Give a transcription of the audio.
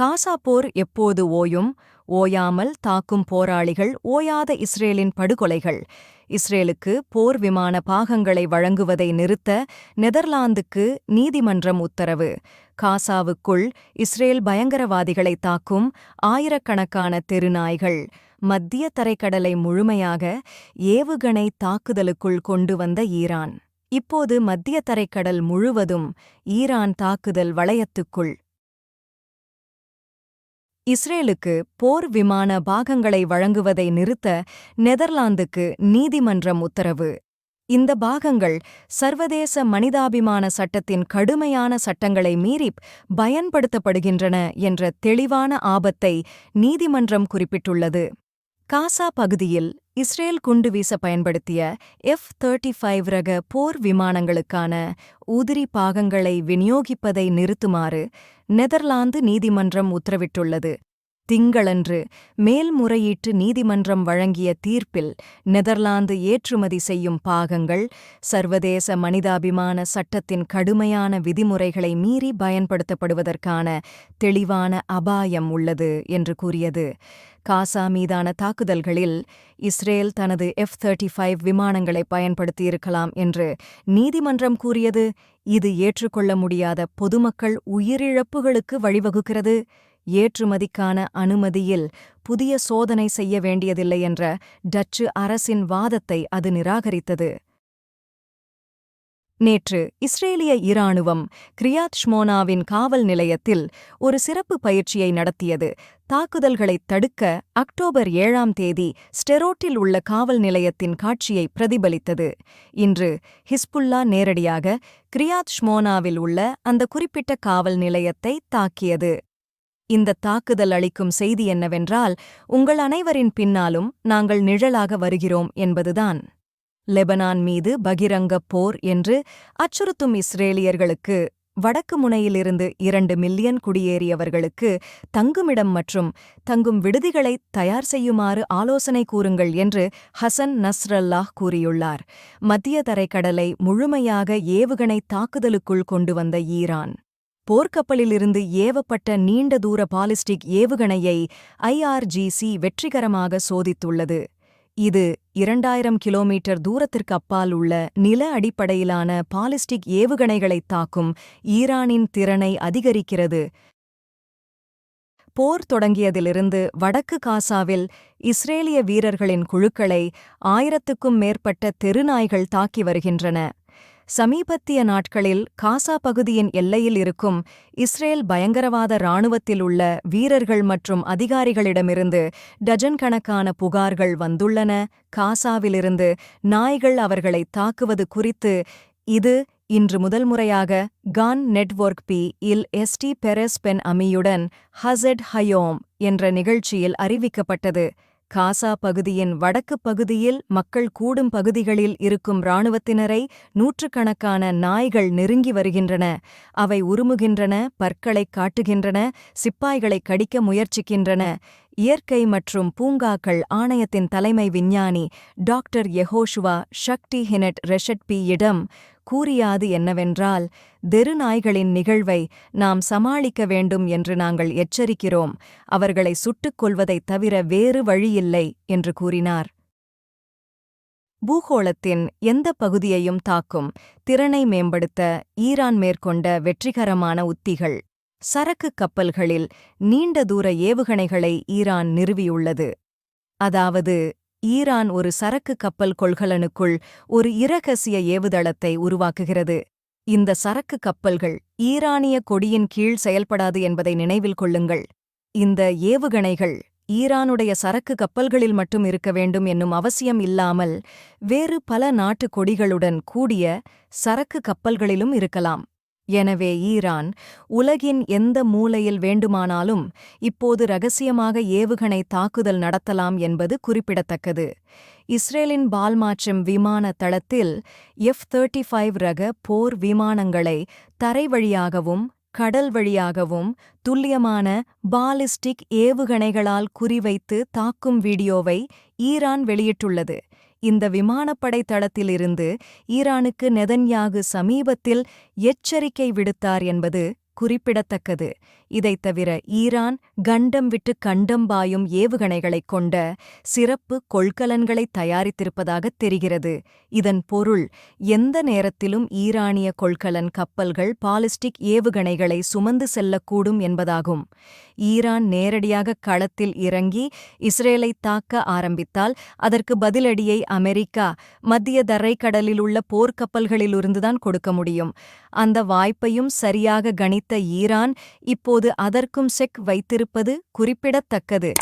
காசா போர் எப்போது ஓயும்? ஓயாமல் தாக்கும் போராளிகள் ஓயாத இஸ்ரேலின் படுகொலைகள். இஸ்ரேலுக்கு போர் விமான பாகங்களை வழங்குவதை நிறுத்த நெதர்லாந்துக்கு நீதிமன்றம் உத்தரவு. காசாவுக்குள் இஸ்ரேல் பயங்கரவாதிகளை தாக்கும் ஆயிரக்கணக்கான தெருநாய்கள். மத்திய தரைக்கடலை முழுமையாக ஏவுகணை தாக்குதலுக்குள் கொண்டு வந்த ஈரான். இப்போது மத்திய தரைக்கடல் முழுவதும் ஈரான் தாக்குதல் வளையத்துக்குள் இஸ்ரேலுக்கு போர் விமான பாகங்களை வழங்குவதை நிறுத்த நெதர்லாந்துக்கு நீதிமன்றம் உத்தரவு. இந்த பாகங்கள் சர்வதேச மனிதாபிமான சட்டத்தின் கடுமையான சட்டங்களை மீறி பயன்படுத்தப்படுகின்றன என்ற தெளிவான ஆபத்தை நீதிமன்றம் குறிப்பிட்டுள்ளது. காசா பகுதியில் இஸ்ரேல் குண்டு வீச பயன்படுத்திய எஃப் தேர்ட்டி ஃபைவ் ரக போர் விமானங்களுக்கான உதிரி பாகங்களை விநியோகிப்பதை நிறுத்துமாறு நெதர்லாந்து நீதிமன்றம் உத்தரவிட்டுள்ளது. திங்களன்று மேல்முறையீட்டு நீதிமன்றம் வழங்கிய தீர்ப்பில் நெதர்லாந்து ஏற்றுமதி செய்யும் பாகங்கள் சர்வதேச மனிதாபிமான சட்டத்தின் கடுமையான விதிமுறைகளை மீறி பயன்படுத்தப்படுவதற்கான தெளிவான அபாயம் உள்ளது என்று கூறியது. காசா மீதான தாக்குதல்களில் இஸ்ரேல் தனது எஃப் தேர்ட்டி ஃபைவ் விமானங்களை பயன்படுத்தியிருக்கலாம் என்று நீதிமன்றம் கூறியது. இது ஏற்றுக்கொள்ள முடியாத பொதுமக்கள் உயிரிழப்புகளுக்கு வழிவகுக்கிறது. ஏற்றுமதிக்கான அனுமதியில் புதிய சோதனை செய்ய வேண்டியதில்லை என்ற டச்சு அரசின் வாதத்தை அது நிராகரித்தது. நேற்று இஸ்ரேலிய இராணுவம் கிரியாத் ஷ்மோனாவின் காவல் நிலையத்தில் ஒரு சிறப்பு பயிற்சியை நடத்தியது. தாக்குதல்களைத் தடுக்க அக்டோபர் ஏழாம் தேதி ஸ்டெரோட்டில் உள்ள காவல் நிலையத்தின் காட்சியை பிரதிபலித்தது. இன்று ஹிஸ்புல்லா நேரடியாக கிரியாத் ஷ்மோனாவில் உள்ள அந்த குறிப்பிட்ட காவல் நிலையத்தை தாக்கியது. இந்த தாக்குதல் அளிக்கும் செய்தி என்னவென்றால் உங்கள் அனைவரின் பின்னாலும் நாங்கள் நிழலாக வருகிறோம் என்பதுதான். லெபனான் மீது பகிரங்கப் போர் என்று அச்சுறுத்தும் இஸ்ரேலியர்களுக்கு வடக்கு முனையிலிருந்து இரண்டு மில்லியன் குடியேறியவர்களுக்கு தங்குமிடம் மற்றும் தங்கும் விடுதிகளை தயார் செய்யுமாறு ஆலோசனை கூறுங்கள் என்று ஹசன் நஸ்ரல்லாஹ் கூறியுள்ளார். மத்திய தரைக்கடலை முழுமையாக ஏவுகணை தாக்குதலுக்குள் கொண்டு வந்த ஈரான். போர்க்கப்பலிலிருந்து ஏவப்பட்ட நீண்ட தூர பாலிஸ்டிக் ஏவுகணையை ஐஆர்ஜிசி வெற்றிகரமாக சோதித்துள்ளது. இது இரண்டாயிரம் கிலோமீட்டர் தூரத்திற்கு அப்பால் உள்ள நில அடிப்படையிலான பாலிஸ்டிக் ஏவுகணைகளைத் தாக்கும் ஈரானின் திறனை அதிகரிக்கிறது. போர் தொடங்கியதிலிருந்து வடக்கு காசாவில் இஸ்ரேலிய வீரர்களின் குழுக்களை ஆயிரத்துக்கும் மேற்பட்ட தெருநாய்கள் தாக்கி வருகின்றன. சமீபத்திய நாட்களில் காசா பகுதியின் எல்லையில் இருக்கும் இஸ்ரேல் பயங்கரவாத இராணுவத்தில் உள்ள வீரர்கள் மற்றும் அதிகாரிகளிடமிருந்து டஜன் கணக்கான புகார்கள் வந்துள்ளன. காசாவிலிருந்து நாய்கள் அவர்களை தாக்குவது குறித்து இது இன்று முதல் முறையாக கான் நெட்வொர்க் பி இல் எஸ்டி பெரெஸ் பென் அமியுடன் ஹசட் ஹயோம் என்ற நிகழ்ச்சியில் அறிவிக்கப்பட்டது. காசா பகுதியின் வடக்குப் பகுதியில் மக்கள் கூடும் பகுதிகளில் இருக்கும் இராணுவத்தினரை நூற்றுக்கணக்கான நாய்கள் நெருங்கி வருகின்றன. அவை உருமுகின்றன பற்களைக் காட்டுகின்றன சிப்பாய்களைக் கடிக்க முயற்சிக்கின்றன. இயற்கை மற்றும் பூங்காக்கள் ஆணையத்தின் தலைமை விஞ்ஞானி டாக்டர் யெஹோஷுவா ஷக்டி ஹினட் ரெஷட்பியிடம் கூறியாது என்னவென்றால் தெருநாய்களின் நிகழ்வை நாம் சமாளிக்க வேண்டும் என்று நாங்கள் எச்சரிக்கிறோம். அவர்களை சுட்டுக் கொள்வதைத் தவிர வேறு வழியில்லை என்று கூறினார். பூகோளத்தின் எந்த பகுதியையும் தாக்கும் திறனை மேம்படுத்த ஈரான் மேற்கொண்ட வெற்றிகரமான உத்திகள். சரக்கு கப்பல்களில் நீண்ட தூர ஏவுகணைகளை ஈரான் நிறுவியுள்ளது. அதாவது ஈரான் ஒரு சரக்கு கப்பல் கொள்கலனுக்குள் ஒரு இரகசிய ஏவுதளத்தை உருவாக்குகிறது. இந்த சரக்கு கப்பல்கள் ஈரானிய கொடியின் கீழ் செயல்படாது என்பதை நினைவில் கொள்ளுங்கள். இந்த ஏவுகணைகள் ஈரானுடைய சரக்கு கப்பல்களில் மட்டும் இருக்க வேண்டும் என்னும் அவசியம் இல்லாமல் வேறு பல நாட்டு கொடிகளுடன் கூடிய சரக்கு கப்பல்களிலும் இருக்கலாம். எனவே ஈரான் உலகின் எந்த மூலையில் வேண்டுமானாலும் இப்போது ரகசியமாக ஏவுகணை தாக்குதல் நடத்தலாம் என்பது குறிப்பிடத்தக்கது. இஸ்ரேலின் பால்மாற்றம் விமான தளத்தில் எஃப் தேர்ட்டி ஃபைவ் ரக போர் விமானங்களை தரை வழியாகவும் கடல் வழியாகவும் துல்லியமான பாலிஸ்டிக் ஏவுகணைகளால் குறிவைத்து தாக்கும் வீடியோவை ஈரான் வெளியிட்டுள்ளது. இந்த விமானப்படை தளத்திலிருந்து ஈரானுக்கு நெதன்யாகு சமீபத்தில் எச்சரிக்கை விடுத்தார் என்பது குறிப்பிடத்தக்கது. இதைத் தவிர ஈரான் கண்டம் விட்டு கண்டம் பாயும் ஏவுகணைகளைக் கொண்ட சிறப்பு கொள்கலன்களை தயாரித்திருப்பதாகத் தெரிகிறது. இதன் பொருள் எந்த நேரத்திலும் ஈரானிய கொள்கலன் கப்பல்கள் பாலிஸ்டிக் ஏவுகணைகளை சுமந்து செல்லக்கூடும் என்பதாகும். ஈரான் நேரடியாக களத்தில் இறங்கி இஸ்ரேலை தாக்க ஆரம்பித்தால் அதற்கு பதிலடியை அமெரிக்கா மத்திய தரைக்கடலில் உள்ள போர்க்கப்பல்களிலிருந்துதான் கொடுக்க முடியும். அந்த வாய்ப்பையும் சரியாக கணித்த ஈரான் இப்போது அதற்கும் செக் வைத்திருப்பது குறிப்பிடத்தக்கது.